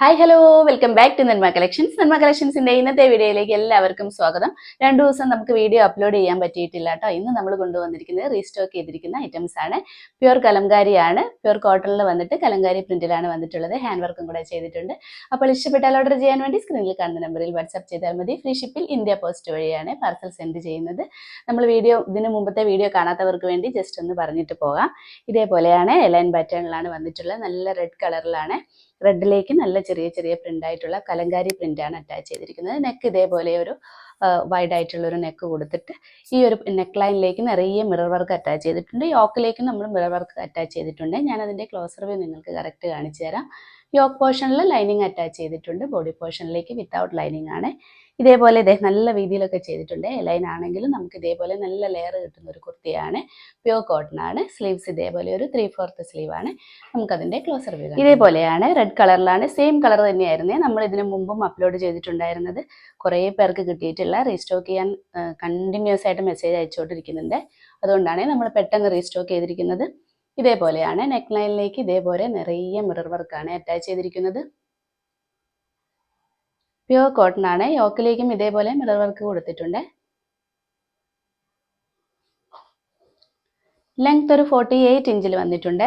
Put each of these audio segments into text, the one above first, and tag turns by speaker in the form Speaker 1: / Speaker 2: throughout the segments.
Speaker 1: Hi hello welcome back to Nanma collections Nanma കളക്ഷൻസിന്റെ ഇന്നത്തെ വീഡിയോയിലേക്ക് എല്ലാവർക്കും സ്വാഗതം. രണ്ടു ദിവസം നമുക്ക് വീഡിയോ അപ്ലോഡ് ചെയ്യാൻ പറ്റിയിട്ടില്ല കേട്ടോ. ഇന്ന് നമ്മൾ കൊണ്ടുവന്നിരിക്കുന്നത് റീസ്റ്റോക്ക് ചെയ്തിരിക്കുന്ന ഐറ്റംസ് ആണ്. പ്യുർ കലംകാരിയാണ്. പ്യുർ കോട്ടണിൽ വന്നിട്ട് കലങ്കാരി പ്രിന്റിലാണ് വന്നിട്ടുള്ളത്. ഹാൻഡ് വർക്കും കൂടെ ചെയ്തിട്ടുണ്ട്. അപ്പോൾ ഇഷ്ടപ്പെട്ടാൽ ഓർഡർ ചെയ്യാൻ വേണ്ടി സ്ക്രീനിൽ കാണുന്ന നമ്പറിൽ വാട്സ്ആപ്പ് ചെയ്താൽ മതി. ഫ്രീ ഷിപ്പിൽ ഇന്ത്യ പോസ്റ്റ് വഴിയാണ് പാർസൽ സെൻഡ് ചെയ്യുന്നത്. നമ്മൾ വീഡിയോ ഇതിന് മുമ്പത്തെ വീഡിയോ കാണാത്തവർക്ക് വേണ്ടി ജസ്റ്റ് ഒന്ന് പറഞ്ഞിട്ട് പോകാം. ഇതേപോലെയാണ് എലൈൻ പാറ്റേണിലാണ് വന്നിട്ടുള്ളത്. നല്ല റെഡ് കളറിലാണ് റെഡിലേക്ക് നല്ല ചെറിയ ചെറിയ പ്രിന്റ് ആയിട്ടുള്ള കലങ്കാരി ആണ് അറ്റാച്ച് ചെയ്തിരിക്കുന്നത്. നെക്ക് ഇതേപോലെ ഒരു വൈഡ് ആയിട്ടുള്ള ഒരു നെക്ക് കൊടുത്തിട്ട് ഈ ഒരു നെക്ക് ലൈനിലേക്ക് നിറയെ മിറർ വർക്ക് അറ്റാച്ച് ചെയ്തിട്ടുണ്ട്. യോക്കിലേക്ക് നമ്മൾ മിറർ വർക്ക് അറ്റാച്ച് ചെയ്തിട്ടുണ്ട്. ഞാൻ അതിന്റെ ക്ലോസർ വ്യൂ നിങ്ങൾക്ക് കറക്റ്റ് കാണിച്ചു തരാം. യോക്ക് പോർഷനിൽ ലൈനിങ് അറ്റാച്ച് ചെയ്തിട്ടുണ്ട്. ബോഡി പോർഷനിലേക്ക് വിത്തൗട്ട് ലൈനിങ് ആണ്. ഇതേപോലെ ഇതേ നല്ല രീതിയിലൊക്കെ ചെയ്തിട്ടുണ്ട്. ലൈൻ ആണെങ്കിലും നമുക്ക് ഇതേപോലെ നല്ല ലെയർ കിട്ടുന്ന ഒരു കുർത്തിയാണ്. പ്യോർ കോട്ടൺ ആണ്. സ്ലീവ്സ് ഇതേപോലെ ഒരു ത്രീ ഫോർത്ത് സ്ലീവ് ആണ്. നമുക്കതിന്റെ ക്ലോസർ വ്യൂ ഇതേപോലെയാണ് റെഡ് കളറിലാണ് സെയിം കളർ തന്നെയായിരുന്നേ. നമ്മൾ ഇതിനു മുമ്പും അപ്ലോഡ് ചെയ്തിട്ടുണ്ടായിരുന്നത്. കുറേ പേർക്ക് കിട്ടിയിട്ടില്ല റീസ്റ്റോക്ക് ചെയ്യാൻ കണ്ടിന്യൂസ് ആയിട്ട് മെസ്സേജ് അയച്ചുകൊണ്ടിരിക്കുന്നുണ്ട്. അതുകൊണ്ടാണ് നമ്മൾ പെട്ടെന്ന് റീസ്റ്റോക്ക് ചെയ്തിരിക്കുന്നത്. ഇതേപോലെയാണ് നെക്ക് ലൈനിലേക്ക് ഇതേപോലെ നിറയെ മിറർ വർക്കാണ് അറ്റാച്ച് ചെയ്തിരിക്കുന്നത്. പ്യുവർ കോട്ടൺ ആണ്. യോക്കിലേക്കും ഇതേപോലെ മിറർ വർക്ക് കൊടുത്തിട്ടുണ്ട്. ലെങ്ത് ഒരു ഫോർട്ടി എയ്റ്റ് ഇഞ്ചിൽ വന്നിട്ടുണ്ട്.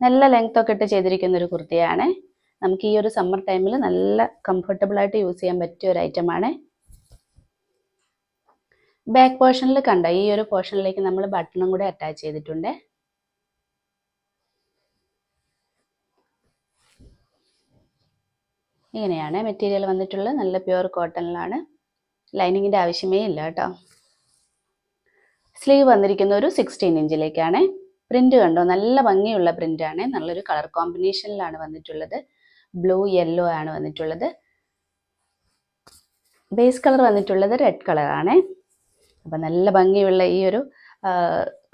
Speaker 1: നല്ല ലെങ്ത് ഒക്കെ ഇട്ട് ചെയ്തിരിക്കുന്ന ഒരു കുർത്തിയാണ്. നമുക്ക് ഈ ഒരു സമ്മർ ടൈമിൽ നല്ല കംഫർട്ടബിൾ ആയിട്ട് യൂസ് ചെയ്യാൻ പറ്റിയ ഒരു ഐറ്റമാണ് ബാക്ക് പോർഷനിൽ കണ്ട? ഈ ഒരു പോർഷനിലേക്ക് നമ്മൾ ബട്ടണും കൂടെ അറ്റാച്ച് ചെയ്തിട്ടുണ്ട്. ഇങ്ങനെയാണ് മെറ്റീരിയൽ വന്നിട്ടുള്ളത്. നല്ല പ്യുവർ കോട്ടണിലാണ് ലൈനിങ്ങിന്റെ ആവശ്യമേ ഇല്ല കേട്ടോ. സ്ലീവ് വന്നിരിക്കുന്ന ഒരു സിക്സ്റ്റീൻ ഇഞ്ചിലേക്കാണ്. പ്രിന്റ് കണ്ടോ? നല്ല ഭംഗിയുള്ള പ്രിന്റാണ് നല്ലൊരു കളർ കോമ്പിനേഷനിലാണ് വന്നിട്ടുള്ളത്. ബ്ലൂ യെല്ലോ ആണ് വന്നിട്ടുള്ളത്. ബേസ് കളർ വന്നിട്ടുള്ളത് റെഡ് കളറാണ് അപ്പം നല്ല ഭംഗിയുള്ള ഈ ഒരു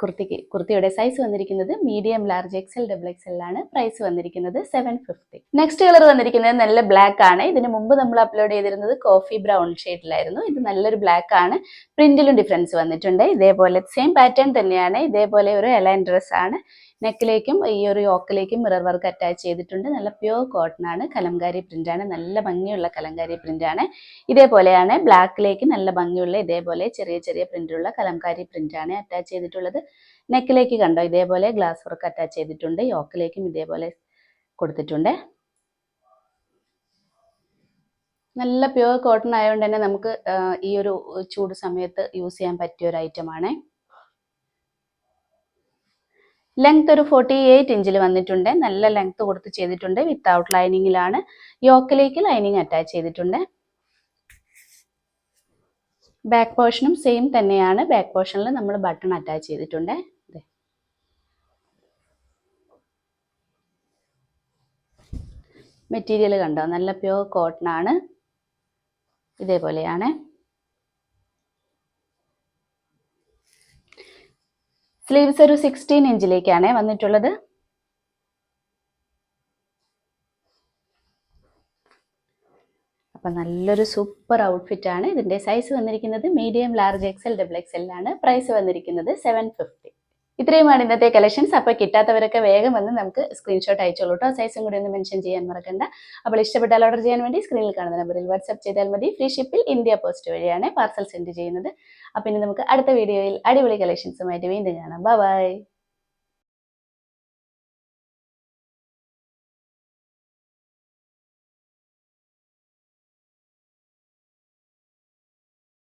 Speaker 1: കുർത്തിക്ക് കുർത്തിയുടെ സൈസ് വന്നിരിക്കുന്നത് medium large XL double XL ആണ്. പ്രൈസ് വന്നിരിക്കുന്നത് സെവൻ ഫിഫ്റ്റി നെക്സ്റ്റ് കളർ വന്നിരിക്കുന്നത് നല്ല ബ്ലാക്ക് ആണ്. ഇതിന് മുമ്പ് നമ്മൾ അപ്ലോഡ് ചെയ്തിരുന്നത് കോഫി ബ്രൗൺ ഷെയ്ഡിലായിരുന്നു ഇത് നല്ലൊരു ബ്ലാക്ക് ആണ്. പ്രിന്റിലും ഡിഫറൻസ് വന്നിട്ടുണ്ട്. ഇതേപോലെ സെയിം പാറ്റേൺ തന്നെയാണ്. ഇതേപോലെ ഒരു എലൈൻ ഡ്രസ് ആണ്. നെക്കിലേക്കും ഈ ഒരു യോക്കിലേക്കും മിറർ വർക്ക് അറ്റാച്ച് ചെയ്തിട്ടുണ്ട്. നല്ല പ്യൂർ കോട്ടൺ ആണ്. കലംകാരി ആണ്. നല്ല ഭംഗിയുള്ള കലംകാരി ആണ്. ഇതേപോലെയാണ് ബ്ലാക്കിലേക്ക് നല്ല ഭംഗിയുള്ള ഇതേപോലെ ചെറിയ ചെറിയ പ്രിന്റുള്ള കലംകാരി ആണ് അറ്റാച്ച് ചെയ്തിട്ടുള്ളത്. നെക്കിലേക്ക് കണ്ടോ? ഇതേപോലെ ഗ്ലാസ് വർക്ക് അറ്റാച്ച് ചെയ്തിട്ടുണ്ട്. യോക്കിലേക്കും ഇതേപോലെ കൊടുത്തിട്ടുണ്ട്. നല്ല പ്യുവർ കോട്ടൺ ആയതുകൊണ്ട് തന്നെ നമുക്ക് ഈ ഒരു ചൂട് സമയത്ത് യൂസ് ചെയ്യാൻ പറ്റിയ ഒരു ഐറ്റമാണ് ലെങ്ത് ഒരു ഫോർട്ടി എയ്റ്റ് ഇഞ്ചിൽ വന്നിട്ടുണ്ട്. നല്ല ലെങ്ത് കൊടുത്ത് ചെയ്തിട്ടുണ്ട്. വിത്തൗട്ട് ലൈനിങ്ങിലാണ് യോക്കിലേക്ക് ലൈനിങ് അറ്റാച്ച് ചെയ്തിട്ടുണ്ട്. ബാക്ക് പോർഷനും സെയിം തന്നെയാണ്. ബാക്ക് പോർഷനിൽ നമ്മൾ ബട്ടൺ അറ്റാച്ച് ചെയ്തിട്ടുണ്ട്. മെറ്റീരിയൽ കണ്ടോ? നല്ല പ്യുവർ കോട്ടൺ ആണ്. ഇതേപോലെയാണ്. സ്ലീവ്സ് ഒരു സിക്സ്റ്റീൻ ഇഞ്ചിലേക്കാണ് വന്നിട്ടുള്ളത്. അപ്പം നല്ലൊരു സൂപ്പർ ഔട്ട്ഫിറ്റ് ആണ് ഇതിന്റെ സൈസ് വന്നിരിക്കുന്നത്. Medium large XL double XL ആണ്. പ്രൈസ് വന്നിരിക്കുന്നത് സെവൻ ഫിഫ്റ്റി ഇത്രയുമാണ് ഇന്നത്തെ കളക്ഷൻസ് അപ്പോൾ കിട്ടാത്തവരൊക്കെ വേഗം വന്ന് നമുക്ക് സ്ക്രീൻഷോട്ട് അയച്ചോളൂ കേട്ടോ സൈസും കൂടി ഒന്ന് മെൻഷൻ ചെയ്യാൻ മറക്കണ്ട. അപ്പോൾ ഇഷ്ടപ്പെട്ടാൽ ഓർഡർ ചെയ്യാൻ വേണ്ടി സ്ക്രീനിൽ കാണുന്ന നമ്പറിൽ വാട്സ്ആപ്പ് ചെയ്താൽ മതി. ഫ്രീ ഷിപ്പിൽ ഇന്ത്യ പോസ്റ്റ് വഴിയാണ് പാർസൽ സെൻഡ് ചെയ്യുന്നത്. അപ്പോൾ ഇനി നമുക്ക് അടുത്ത വീഡിയോയിൽ അടിപൊളി കളക്ഷൻസുമായിട്ട് വീണ്ടും കാണാം. ബൈ